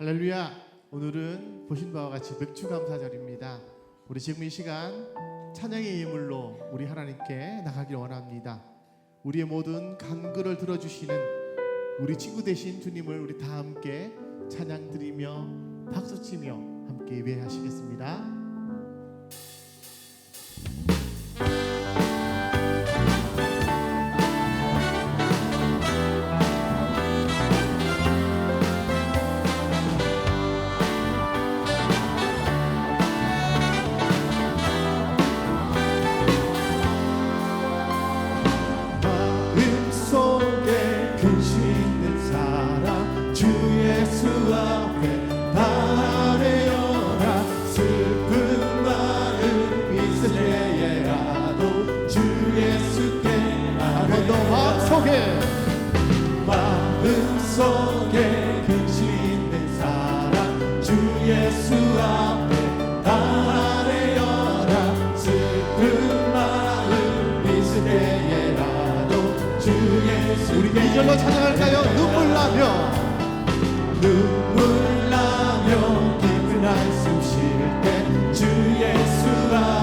할렐루야. 오늘은 보신 바와 같이 맥주 감사절입니다. 우리 지금 이 시간 찬양의 예물로 우리 하나님께 나가길 원합니다. 우리의 모든 간구를 들어주시는 우리 친구 되신 주님을 우리 다 함께 찬양 드리며 박수치며 함께 예배하시겠습니다. 우리가 이절로 찬양할까요? 눈물 나며 눈물 나며 깊은 한숨 쉴 때 주 예수 아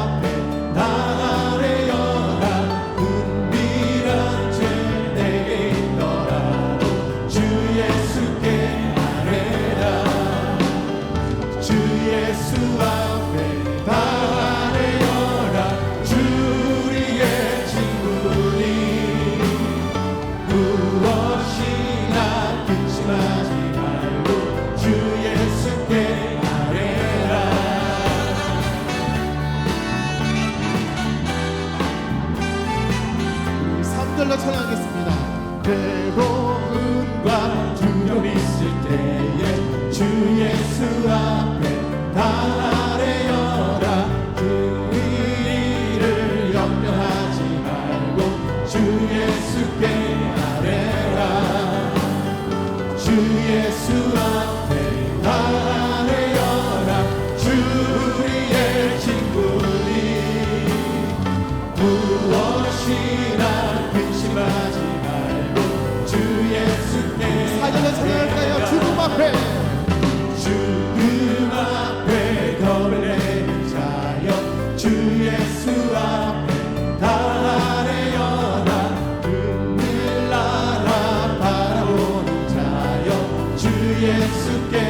예수께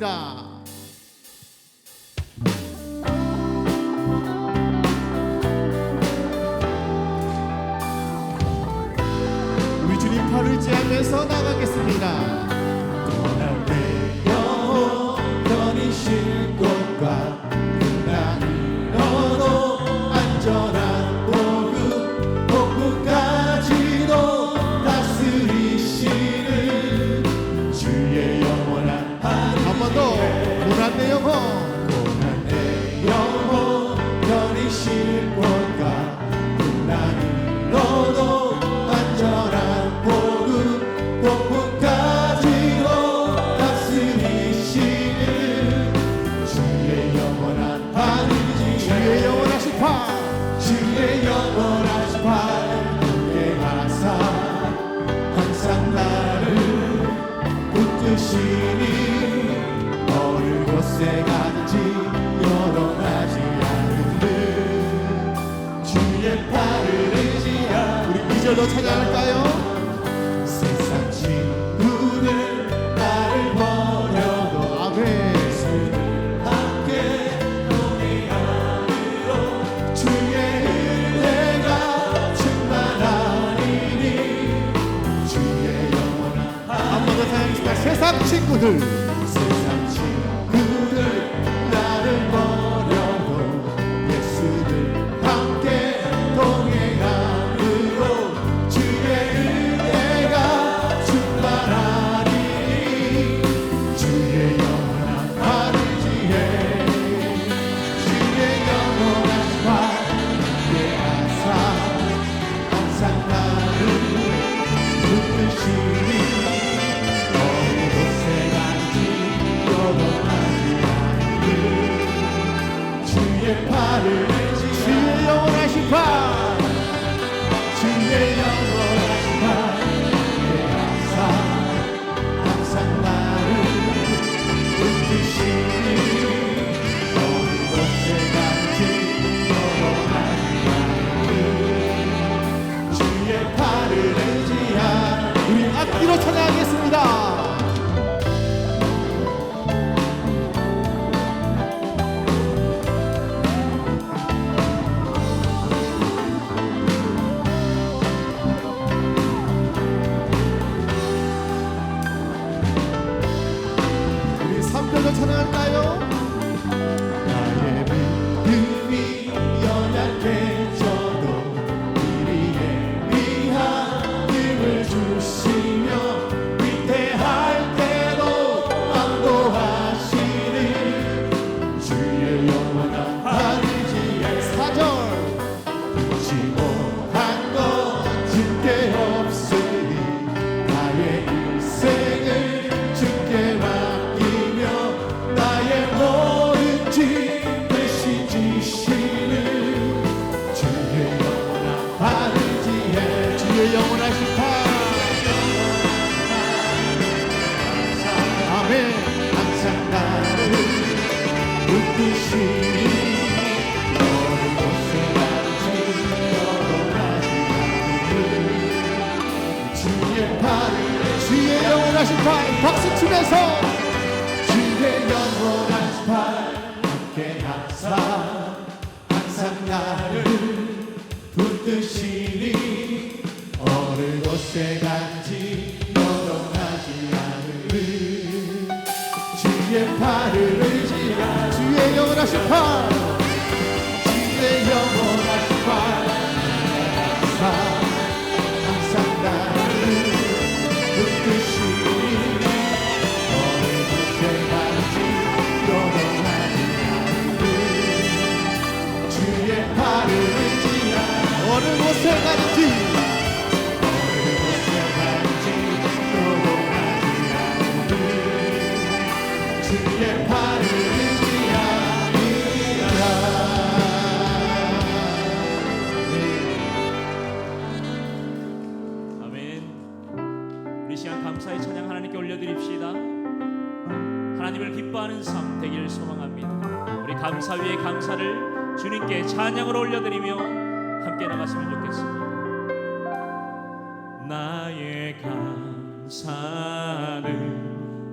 부탁드립니다. 우리 주님 팔을 지하면서 나가겠습니다. 영원히 쉴 대학 친구들. 단지 너동하지 않으리. 주의 팔을 의지하 주의 영원하신 팔 함께 찬양을 올려드리며 함께 나가시면 좋겠습니다. 나의 감사는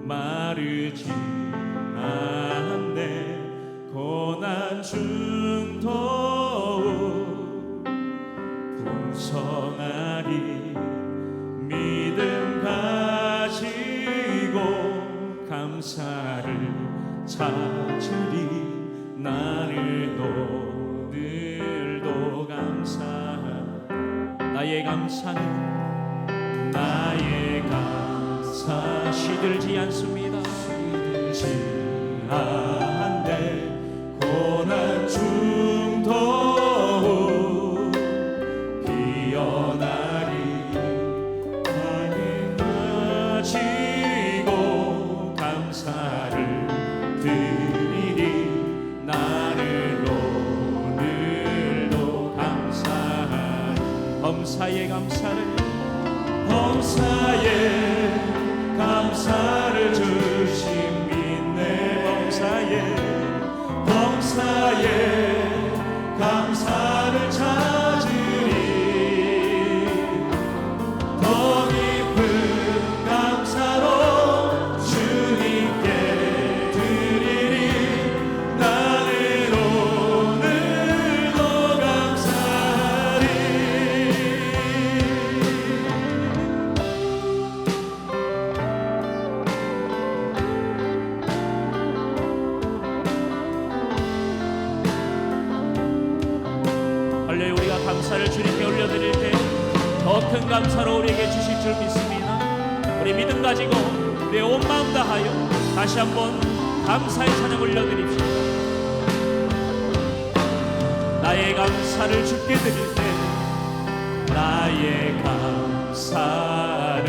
마르지 않네 고난 중도 풍성하리 믿음 가지고 감사를 찾으리 나를 도 감사 나의 감사는 나의 감사 시들지 않습니다. 시들지 않네 고난 주 서로 우리에게 주실 줄 믿습니다. 우리 믿음 가지고 내 온 마음 다하여 다시 한번 감사의 찬양 올려드립시다. 나의 감사를 주께 드릴 때 나의 감사를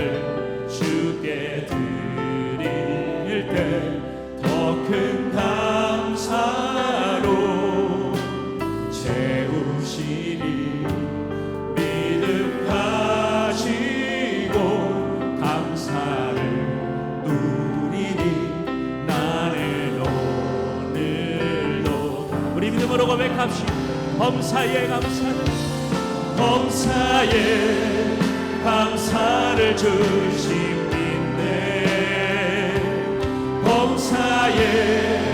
주께 드릴 때 더 큰 감사 범사에 감사를 범사에 감사를 주신 빛네 범사에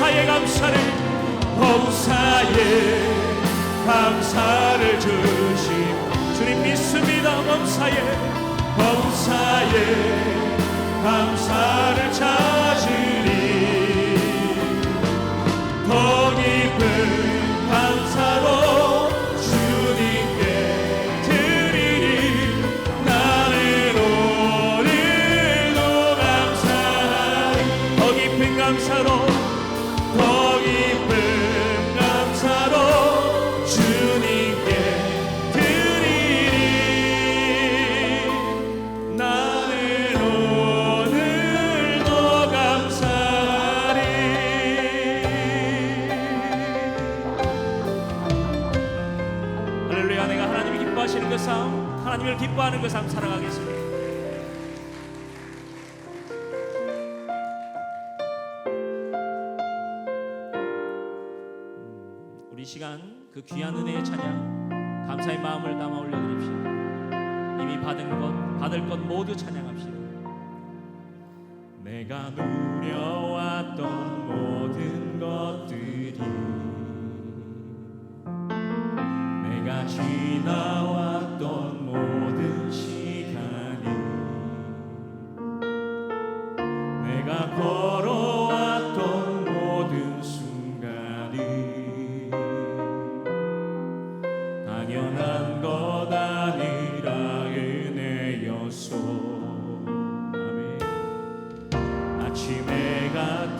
범사에 감사를 범사에 감사를 주신 주님 믿습니다. 범사에 범사에 감사를 찾으리. 귀한 은혜의 찬양 감사의 마음을 담아 올려드립시다. 이미 받은 것 받을 것 모두 찬양합시다. 내가 누려왔던 모든 것들이 내가 지나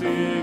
teu.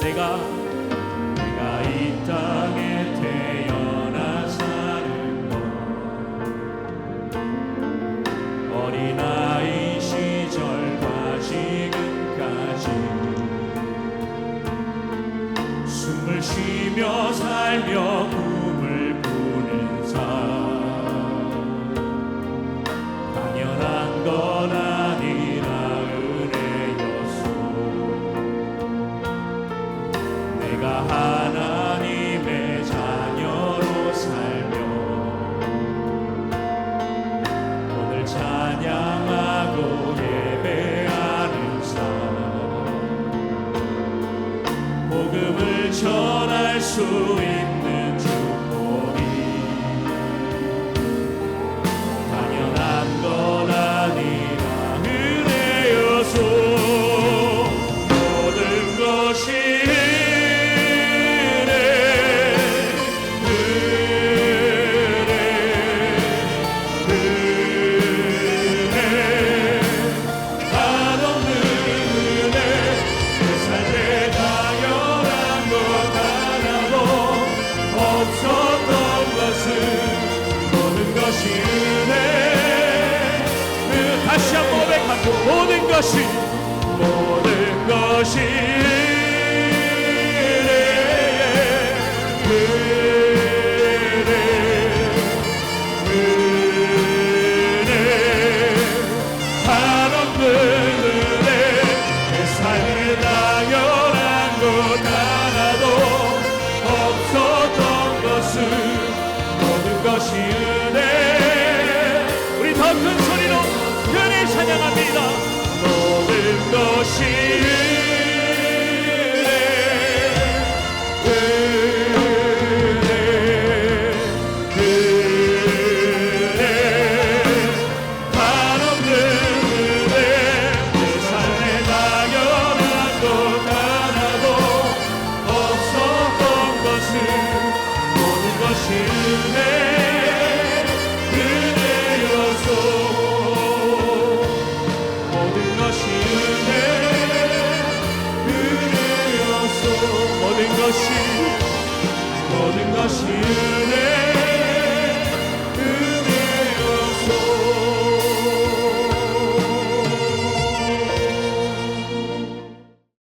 내가